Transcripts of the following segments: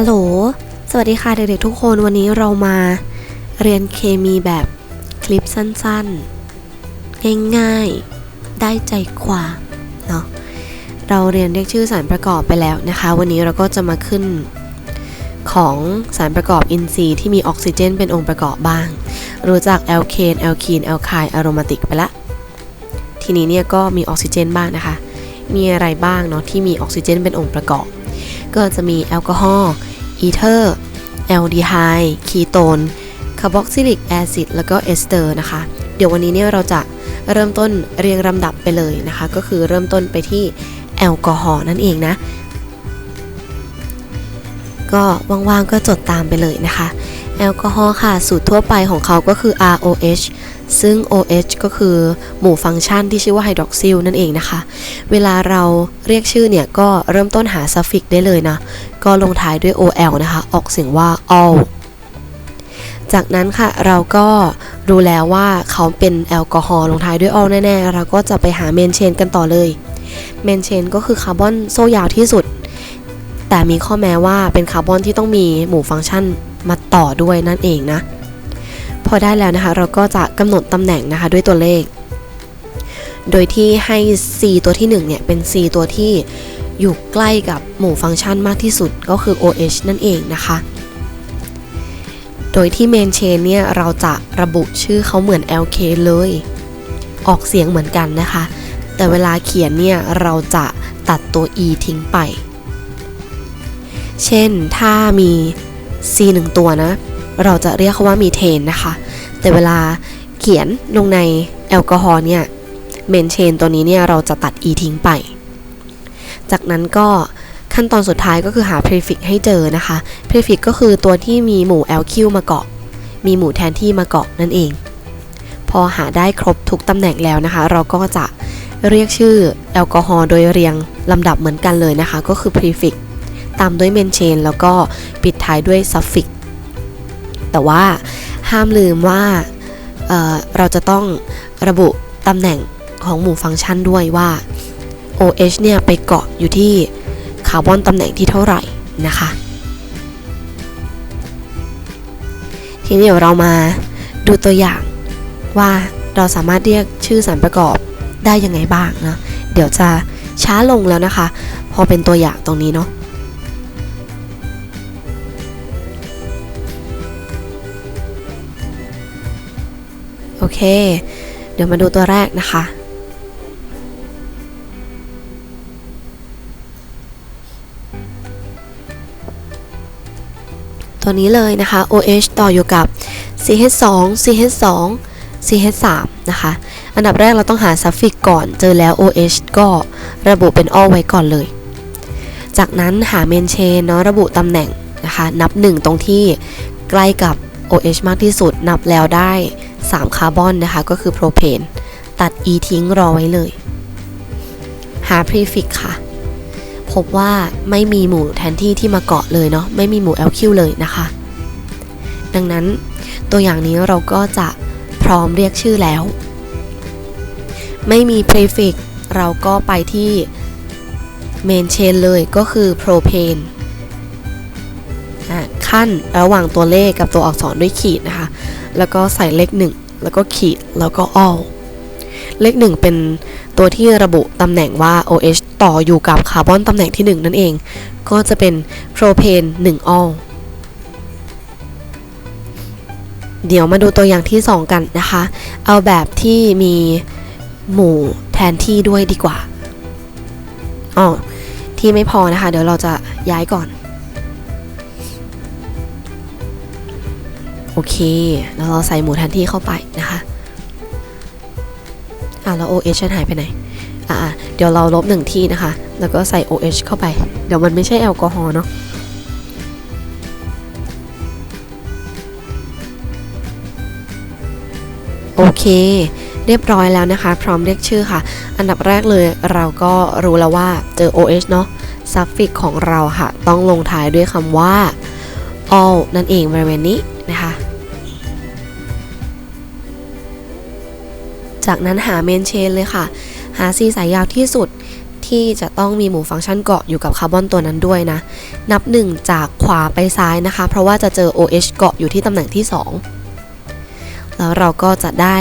ฮัลโหล สวัสดีค่ะเด็กๆทุกคนวันนี้เรามาเรียนเคมีแบบคลิปสั้นๆ ง่ายๆ ได้ใจความเนาะ เราเรียนเรียกชื่อสารประกอบไปแล้วนะคะ วันนี้เราก็จะมาขึ้นของสารประกอบอินทรีย์ที่มีออกซิเจนเป็นองค์ประกอบบ้าง รู้จักแอลเคนแอลคีนแอลไคน์อะโรมาติกไปละ ทีนี้เนี่ยก็มีออกซิเจนบ้างนะคะ มีอะไรบ้างเนาะที่มีออกซิเจนเป็นองค์ประกอบ ก็จะมีแอลกอฮอล์ อีเทอร์ แอลดีไฮด์คีโตน คาร์บอกซิลิกแอซิด แล้วก็เอสเตอร์นะคะ เดี๋ยววันนี้เนี่ยเราจะเริ่มต้นเรียงลำดับไปเลยนะคะ ก็คือเริ่มต้นไปที่แอลกอฮอล์นั่นเองนะ ก็ว่างๆก็จดตามไปเลยนะคะ แอลกอฮอล์ค่ะ สูตรทั่วไปของเขาก็คือ ROH ซึ่ง OH ก็คือหมู่ฟังก์ชันที่ชื่อว่าไฮดรอกซิลนั่นเองนะคะ เวลาเราเรียกชื่อเนี่ย ก็เริ่มต้นหาซัฟฟิกได้เลยนะ ก็ลงท้ายด้วย OL นะคะ ออกเสียงว่า all จากนั้นค่ะเราก็รู้แล้วว่าเขาเป็นแอลกอฮอล์ลงท้ายด้วย all แน่ๆ เราก็จะไปหาเมนเชนกันต่อเลย เมนเชนก็คือคาร์บอนโซ่ยาวที่สุด แต่มีข้อแม้ว่าเป็นคาร์บอนที่ต้องมีหมู่ฟังก์ชัน มาต่อด้วยนั่นเองนะ พอได้แล้วนะคะ เราก็จะกำหนดตำแหน่งนะคะด้วยตัวเลข โดยที่ให้ C ตัวที่ 1 เนี่ย เป็น C ตัวที่อยู่ใกล้กับหมู่ฟังก์ชันมากที่สุดก็คือ OH นั่นเองนะคะ โดยที่เมนเชนเนี่ย เราจะระบุชื่อเขาเหมือน LK เลย ออกเสียงเหมือนกันนะคะ แต่เวลาเขียนเนี่ย เราจะตัดตัว E ทิ้งไป เช่น ถ้ามี C 1ตัวนะ เราจะเรียกเขาว่ามีเทนนะคะ แต่เวลาเขียนลงในแอลกอฮอล์เนี่ยเมนเชนตัวนี้เนี่ยเราจะตัด e ทิ้งไป จากนั้นก็ขั้นตอนสุดท้ายก็คือหา prefix ให้เจอนะคะ prefix ก็คือตัวที่มีหมู่ lq มาเกาะ มีหมู่แทนที่มาเกาะนั่นเอง พอหาได้ครบทุกตำแหน่งแล้วนะคะ เราก็จะเรียกชื่อแอลกอฮอล์โดยเรียงลำดับเหมือนกันเลยนะคะ ก็คือ prefix ตามด้วยเมนเชนแล้วก็ปิดท้ายด้วย suffix แต่ว่าห้ามลืมว่าเเราจะต้องระบุตำแหน่งของหมู่ฟังก์ชันด้วยว่า OH เนี่ยไปเกาะอยู่ที่คาร์บอนตำแหน่งที่เท่าไหร่นะคะ ทีนี้เดี๋ยวเรามาดูตัวอย่างว่าเราสามารถเรียกชื่อสารประกอบได้ยังไงบ้างนะ เดี๋ยวจะช้าลงแล้วนะคะ พอเป็นตัวอย่างตรงนี้เนาะ เค เดี๋ยวมาดูตัวแรกนะคะ ตัวนี้เลยนะคะ OH ต่ออยู่กับ CH2 CH2 CH3 นะคะ อันดับแรกเราต้องหาซัฟฟิกก่อน เจอแล้ว OH ก็ระบุเป็น all ไว้ก่อนเลย จากนั้นหาเมนเชนเนาะระบุตำแหน่งนะคะ นับ 1 ตรงที่ใกล้กับ OH มากที่สุด นับแล้วได้ 3 คาร์บอนนะคะ ก็คือโพรเพน ตัด e ทิ้งรอไว้เลย หา prefix ค่ะ พบว่าไม่มีหมู่แทนที่ที่มาเกาะเลยเนาะ ไม่มีหมู่ LQ เลยนะคะ ดังนั้นตัวอย่างนี้เราก็จะพร้อมเรียกชื่อแล้ว ไม่มี prefix เราก็ไปที่ main chain เลยก็คือโพรเพนขั้นระหว่างตัวเลขกับตัวอักษรด้วยขีดนะคะ แล้วก็ใส่เลข1แล้วก็ขีดแล้วก็ all เลข1เป็นตัวที่ระบุตำแหน่งว่า OH ต่ออยู่กับคาร์บอนตำแหน่งที่ 1 นั่นเอง ก็จะเป็นโพรเพน1 all เดี๋ยวมาดูตัวอย่างที่ 2 กันนะคะ เอาแบบที่มีหมู่แทนที่ด้วยดีกว่าอ๋อที่ไม่พอนะคะ เดี๋ยวเราจะย้ายก่อน โอเค แล้วเราใส่หมูแทนที่เข้าไปนะคะอะแล้ว OH หายไปไหนอะเดี๋ยวเราลบหนึ่งที่นะคะ แล้วก็ใส่ OH เข้าไป เดี๋ยวมันไม่ใช่แอลกอฮอล์เนาะโอเค เรียบร้อยแล้วนะคะ พร้อมเรียกชื่อค่ะ อันดับแรกเลยเราก็รู้แล้วว่าเจอ OH เนาะซัฟฟิกของเราค่ะ ต้องลงท้ายด้วยคำว่า all นั่นเองบริเวณนี้นะคะ จากนั้นหาเมนเชนเลยค่ะ หา C สายยาวที่สุดที่จะต้องมีหมู่ฟังก์ชันเกาะอยู่กับคาร์บอนตัวนั้นด้วยนะ นับ 1 จากขวาไปซ้ายนะคะ เพราะว่าจะเจอ OH เกาะอยู่ที่ตำแหน่งที่ 2 แล้วเราก็จะได้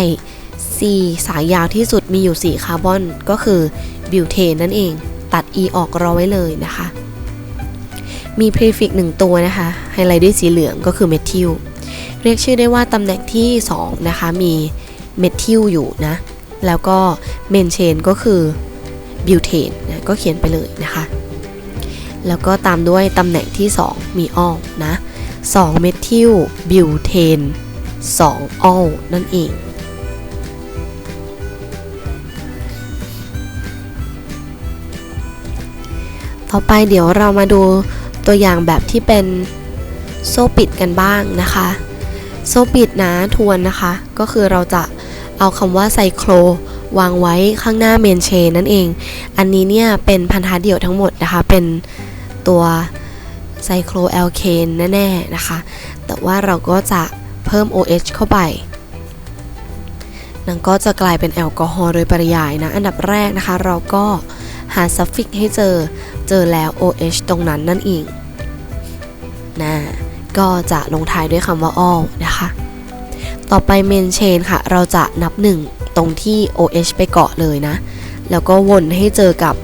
C สายยาวที่สุดมีอยู่ 4 คาร์บอนก็คือบิวเทนนั่นเอง ตัด E ออกรอไว้เลยนะคะ มี prefix 1 ตัวนะคะไฮไลท์ด้วยสีเหลืองก็คือเมทิลเรียกชื่อได้ว่าตำแหน่งที่ 2 นะคะมี เมทิลอยู่นะ แล้วก็เมนเชนก็คือบิวเทนนะก็เขียนไปเลยนะคะ แล้วก็ตามด้วยตำแหน่งที่ 2 มีออลนะ2เมทิลบิวเทน2ออลนั่นเองต่อไปเดี๋ยวเรามาดูตัวอย่างแบบที่เป็นโซ่ปิดกันบ้างนะคะ โซ่ปิดนะทวนนะคะ ก็คือเราจะ เอาคำว่าไซโครวางไว้ข้างหน้าเมนเชนนั่นเอง อันนี้เนี่ยเป็นพันธะเดี่ยวทั้งหมดนะคะ เป็นตัวไซโครแอลเคนแน่ๆนะคะ แต่ว่าเราก็จะเพิ่ม OH เข้าไปนั่นก็จะกลายเป็นแอลกอฮอล์โดยปริยายนะ อันดับแรกนะคะ เราก็หาซัฟฟิกให้เจอ เจอแล้ว OH ตรงนั้นนั่นเองนะก็จะลงท้ายด้วยคำว่า all นะคะ ต่อไปเมนเชนค่ะ เราจะนับ 1 ตรงที่ OH ไปเกาะเลยนะ แล้วก็วนให้เจอกับ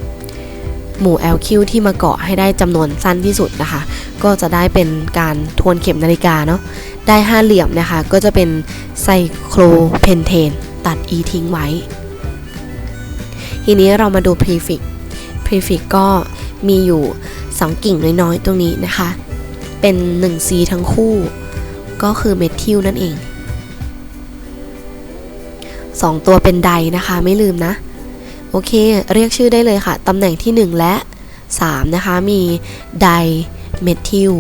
หมู่ LQ ที่มาเกาะให้ได้จำนวนสั้นที่สุดนะคะ ก็จะได้เป็นการทวนเข็มนาฬิกาเนาะ ได้ห้าเหลี่ยมนะคะ ก็จะเป็นไซโครเพนเทน ตัด e ทิ้งไว้ ทีนี้เรามาดู prefix prefix ก็มีอยู่2กิ่งน้อยๆ ตรงนี้นะคะ เป็น 1C ทั้งคู่ ก็คือเมทิลนั่นเอง 2 ตัวเป็นไดนะคะ ไม่ลืมนะ โอเค เรียกชื่อได้เลยค่ะ ตำแหน่งที่ 1 และ 3 นะคะ มีไดเมทิล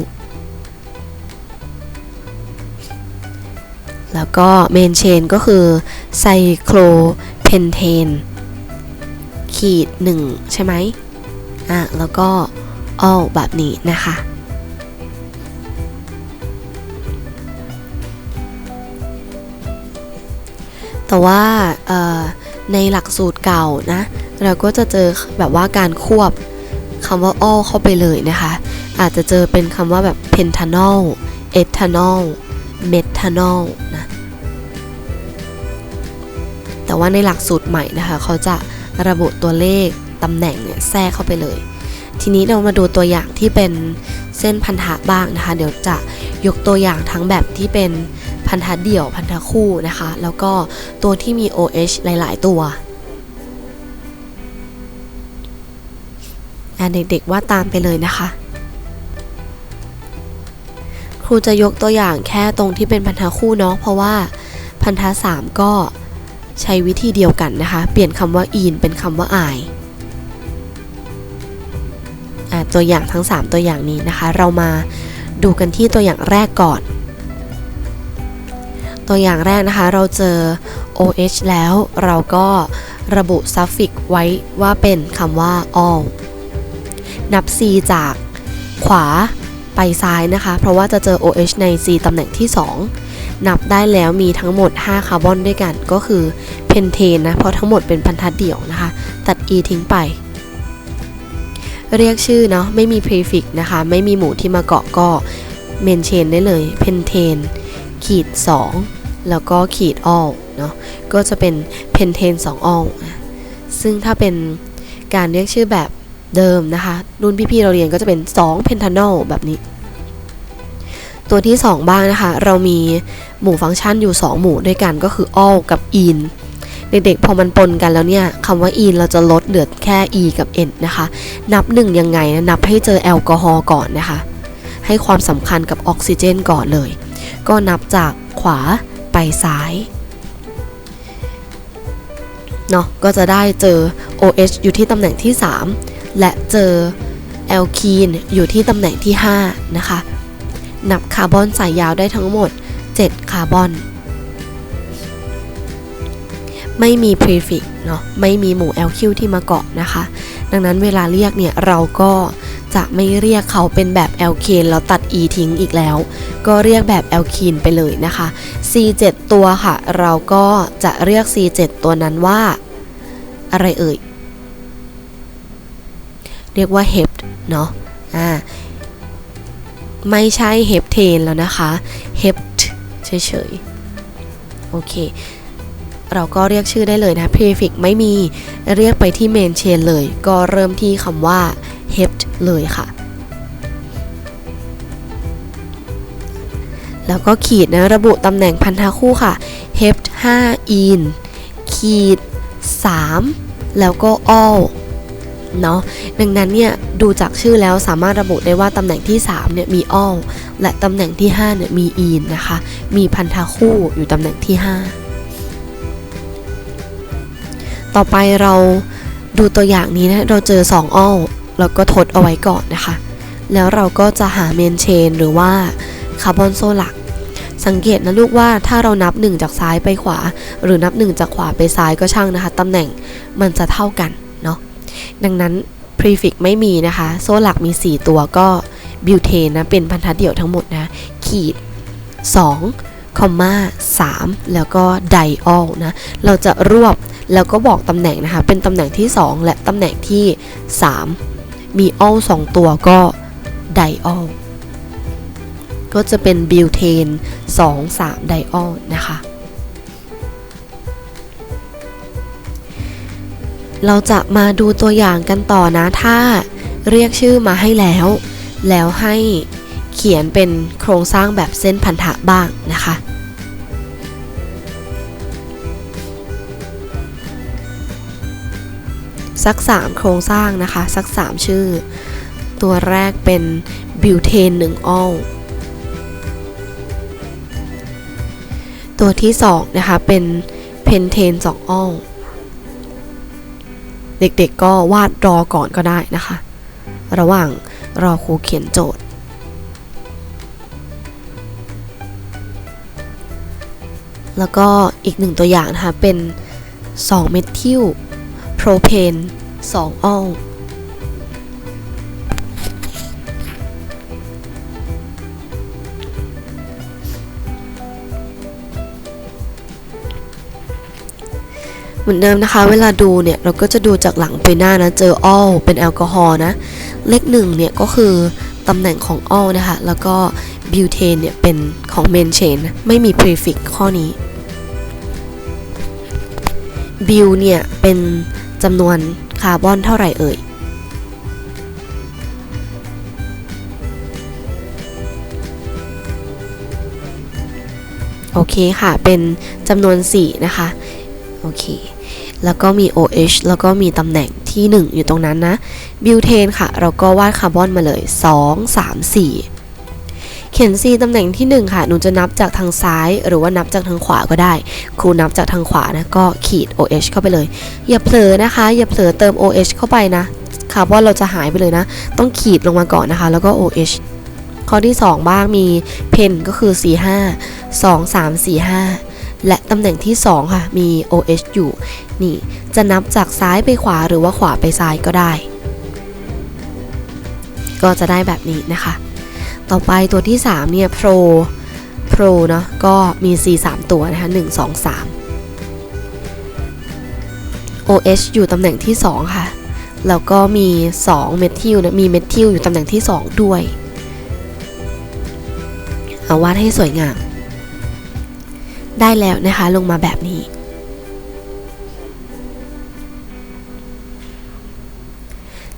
แล้วก็เมนเชนก็คือไซโครเพนเทนขีด 1 ใช่ไหมอะ แล้วก็ออแบบนี้นะคะ แต่ว่าในหลักสูตรเก่านะ เราก็จะเจอแบบว่าการควบคำว่า all เข้าไปเลยนะคะ อาจจะเจอเป็นคำว่าแบบ pentanol ethanol methanol นะ แต่ว่าในหลักสูตรใหม่นะคะ เขาจะระบุตัวเลขตำแหน่งเนี่ยแทรกเข้าไปเลย ทีนี้เรามาดูตัวอย่างที่เป็นเส้นพันธะบ้างนะคะ เดี๋ยวจะยกตัวอย่างทั้งแบบที่เป็น พันธะเดี่ยวพันธะคู่นะคะ แล้วก็ตัวที่มี OH หลาย ๆ ตัวเด็กๆว่าตามไปเลยนะคะ ครูจะยกตัวอย่างแค่ตรงที่เป็นพันธะคู่เนาะเพราะว่าพันธะ3ก็ใช้วิธีเดียวกันนะคะ เปลี่ยนคำว่า in เป็นคำว่า I ตัวอย่างทั้ง 3 ตัวอย่างนี้นะคะ เรามาดูกันที่ตัวอย่างแรกก่อน ตัวอย่างแรกนะคะ เราเจอ OH แล้วเราก็ระบุ suffix ไว้ว่าเป็นคำว่า all นับ C จากขวาไปซ้ายนะคะ เพราะว่าจะเจอ OH ใน C ตำแหน่งที่ 2 นับได้แล้วมีทั้งหมด 5 คาร์บอนด้วยกัน ก็คือเพนเทนนะ เพราะทั้งหมดเป็นพันธะเดี่ยวนะคะ ตัด E ทิ้งไป เรียกชื่อเนาะ ไม่มี prefix นะคะ ไม่มีหมู่ที่มาเกาะก็เมนเชนได้เลยเพนเทน ขีด 2 แล้วก็ขีด all เนาะก็จะเป็นเพนเทน2 all ซึ่งถ้าเป็นการเรียกชื่อแบบเดิมนะคะ รุ่นพี่ๆเราเรียนก็จะเป็น 2 pentanol แบบนี้ ตัวที่ 2 บ้างนะคะ เรามีหมู่ฟังก์ชันอยู่ 2 หมู่ด้วยกันก็คือ all กับ in เด็กๆพอมันปนกันแล้วเนี่ยคำว่า in เราจะลดเหลือแค่ e กับ n นะคะ นับ 1 ยังไงนะนับให้เจอแอลกอฮอล์ก่อนนะคะ ให้ความสำคัญกับออกซิเจนก่อนเลย ก็นับจากขวาไปซ้ายเนาะก็จะได้เจอ OH อยู่ที่ตำแหน่งที่ 3 และเจอแอลคีนอยู่ที่ตำแหน่งที่ 5 นะคะ นับคาร์บอนสายยาวได้ทั้งหมด 7 คาร์บอน ไม่มี prefix เนาะไม่มีหมู่ LQ ที่มาเกาะนะคะ ดังนั้นเวลาเรียกเนี่ย เราก็ จะไม่เรียกเขาเป็นแบบ a l k e n แล้วตัด e ทิ้งอีกแล้ว ก็เรียกแบบ a l k e n ไปเลยนะคะ C7 ตัวค่ะ เราก็จะเรียก C7 ตัวนั้นว่า อะไรเอ่ย เรียกว่า hept เนาะอ่าไม่ใช่ heptane แล้วนะคะ hept เฉยๆ โอเคเราก็เรียกชื่อได้เลยนะ prefix ไม่มี เรียกไปที่ main chain เลย ก็เริ่มที่คำว่า hept เลยค่ะ แล้วก็ขีดนะระบุตำแหน่งพันธะคู่ค่ะ hept 5 in ขีด 3 แล้วก็ all เนาะดังนั้นเนี่ยดูจากชื่อแล้วสามารถระบุได้ว่าตำแหน่งที่ 3 เนี่ยมี all และตำแหน่งที่ 5 เนี่ยมี in นะคะ มีพันธะคู่อยู่ตำแหน่งที่ 5 ต่อไปเราดูตัวอย่างนี้นะ เราเจอ 2 all เราก็ทดเอาไว้ก่อนนะคะ แล้วเราก็จะหาเมนเชนหรือว่าคาร์บอนโซ่หลัก สังเกตนะลูกว่าถ้าเรานับ 1 จากซ้ายไปขวา หรือนับ 1 จากขวาไปซ้ายก็ช่างนะคะตำแหน่งมันจะเท่ากันเนาะดังนั้น prefix ไม่มีนะคะ โซ่หลักมี 4 ตัวก็บิวเทนนะเป็นพันธะเดี่ยวทั้งหมดนะขีด 2 คอมมา3แล้วก็ไดออลนะเราจะรวบแล้วก็บอกตำแหน่งนะคะ เป็นตำแหน่งที่ 2 และตำแหน่งที่ 3 มีออล2ตัวก็ไดออลก็จะเป็นบิวเทน 2 3 ไดออลนะคะ เราจะมาดูตัวอย่างกันต่อนะ ถ้าเรียกชื่อมาให้แล้ว แล้วให้เขียนเป็นโครงสร้างแบบเส้นพันธะบ้างนะคะ สัก 3 โครงสร้างนะคะ สัก 3 ชื่อ ตัวแรกเป็นบิวเทน1ออลตัวที่2นะคะเป็นเพนเทน2ออลเด็กๆก็วาดรอก่อนก็ได้นะคะ ระหว่างรอครูเขียนโจทย์ แล้วก็อีกหนึ่งตัวอย่างนะคะเป็น 2 เมทิล พรเพน2ออลเหมือนเดิมนะคะ เวลาดูเนี่ย เราก็จะดูจากหลังไปหน้านะ เจอออลเป็นแอลกอฮอล์นะ เลขหนึ่งเนี่ย ก็คือตำแหน่งของออลนะคะ แล้วก็บิวเทนเนี่ย เป็นของเมนเชนไม่มี prefix ข้อนี้บิวเนี่ย เป็น จำนวนคาร์บอนเท่าไหร่เอ่ย โอเคค่ะ เป็นจำนวน 4 นะคะ โอเค แล้วก็มี OH แล้วก็มีตำแหน่งที่ 1 อยู่ตรงนั้นนะ บิวเทนค่ะ เราก็วาดคาร์บอนมาเลย 2 3 4 เขียน C ตำแหน่งที่ 1 ค่ะ หนูจะนับจากทางซ้าย หรือว่านับจากทางขวาก็ได้ ครูนับจากทางขวานะก็ขีด OH เข้าไปเลย อย่าเผลอนะคะ อย่าเผลอเติม OH เข้าไปนะคาร์บอนเราจะหายไปเลยนะ ต้องขีดลงมาก่อนนะคะ แล้วก็ OH ข้อที่ 2 บ้างมีเพนก็คือ 45 2 3 4 5 และตำแหน่งที่ 2 ค่ะ มี OH อยู่ นี่จะนับจากซ้ายไปขวาหรือว่าขวาไปซ้ายก็ได้ ก็จะได้แบบนี้นะคะ ต่อไปตัวที่ 3 เนี่ย Pro Pro เนาะก็มี C 3ตัวนะคะ 1 2 3 OH อยู่ตำแหน่งที่ 2 ค่ะ แล้วก็มี 2 เมทิลนะมีเมทิลอยู่ตำแหน่งที่ 2 ด้วย เอาวาดให้สวยงาม ได้แล้วนะคะ ลงมาแบบนี้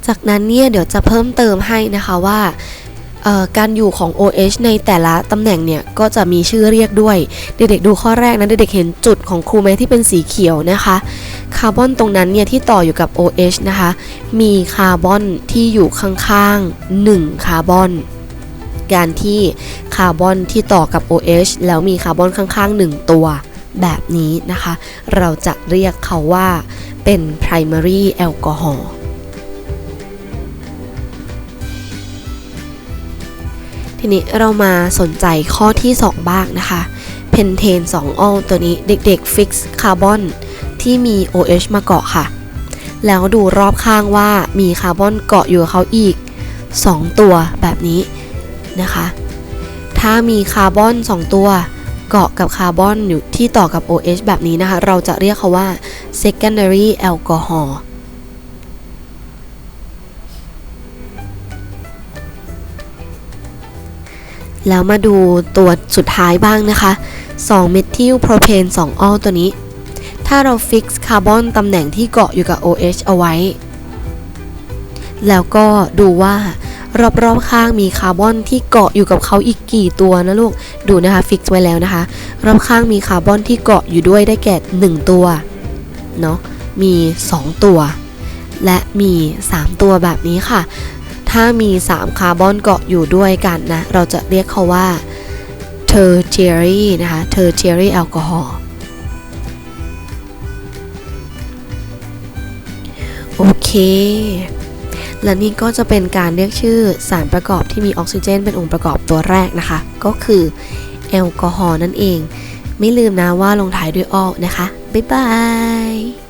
จากนั้นเนี่ยเดี๋ยวจะเพิ่มเติมให้นะคะว่า การอยู่ของ OH ในแต่ละตำแหน่งเนี่ยก็จะมีชื่อเรียกด้วย เด็กๆดูข้อแรกนะเด็กๆเห็นจุดของครูไหมที่เป็นสีเขียวนะคะคาร์บอนตรงนั้นเนี่ยที่ต่ออยู่กับ OH นะคะมีคาร์บอนที่อยู่ข้างๆ1คาร์บอนการที่คาร์บอนที่ต่อกับ OH แล้วมีคาร์บอนข้างๆ 1 ตัวแบบนี้นะคะ เราจะเรียกเขาว่าเป็น primary alcohol ทีนี้เรามาสนใจข้อที่ 2 บ้างนะคะเพนเทน2ออลตัวนี้เด็กๆฟิกซ์คาร์บอนที่มี OH มาเกาะค่ะ แล้วดูรอบข้างว่ามีคาร์บอนเกาะอยู่กับเขาอีก 2 ตัวแบบนี้นะคะ ถ้ามีคาร์บอน 2 ตัวเกาะกับคาร์บอนอยู่ที่ต่อกับ OH แบบนี้นะคะ เราจะเรียกเขาว่า secondary alcohol แล้วมาดูตัวสุดท้ายบ้างนะคะ 2 เมทิลโพรเพน2ออลตัวนี้ ถ้าเราฟิกซ์คาร์บอนตำแหน่งที่เกาะอยู่กับ OH เอาไว้ แล้วก็ดูว่ารอบๆข้างมีคาร์บอนที่เกาะอยู่กับเขาอีกกี่ตัวนะลูก ดูนะคะฟิกซ์ไว้แล้วนะคะ รอบข้างมีคาร์บอนที่เกาะอยู่ด้วยได้แก่ 1 ตัว เนาะ มี 2 ตัว และมี 3 ตัวแบบนี้ค่ะ ถ้ามี 3 คาร์บอนเกาะอยู่ด้วยกันนะ เราจะเรียกเขาว่า tertiary นะคะ tertiary alcohol โอเค และนี่ก็จะเป็นการเรียกชื่อสารประกอบที่มีออกซิเจน เป็นองค์ประกอบตัวแรกนะคะ ก็คือแอลกอฮอล์นั่นเอง ไม่ลืมนะว่าลงท้ายด้วยออนะคะ บ๊ายบาย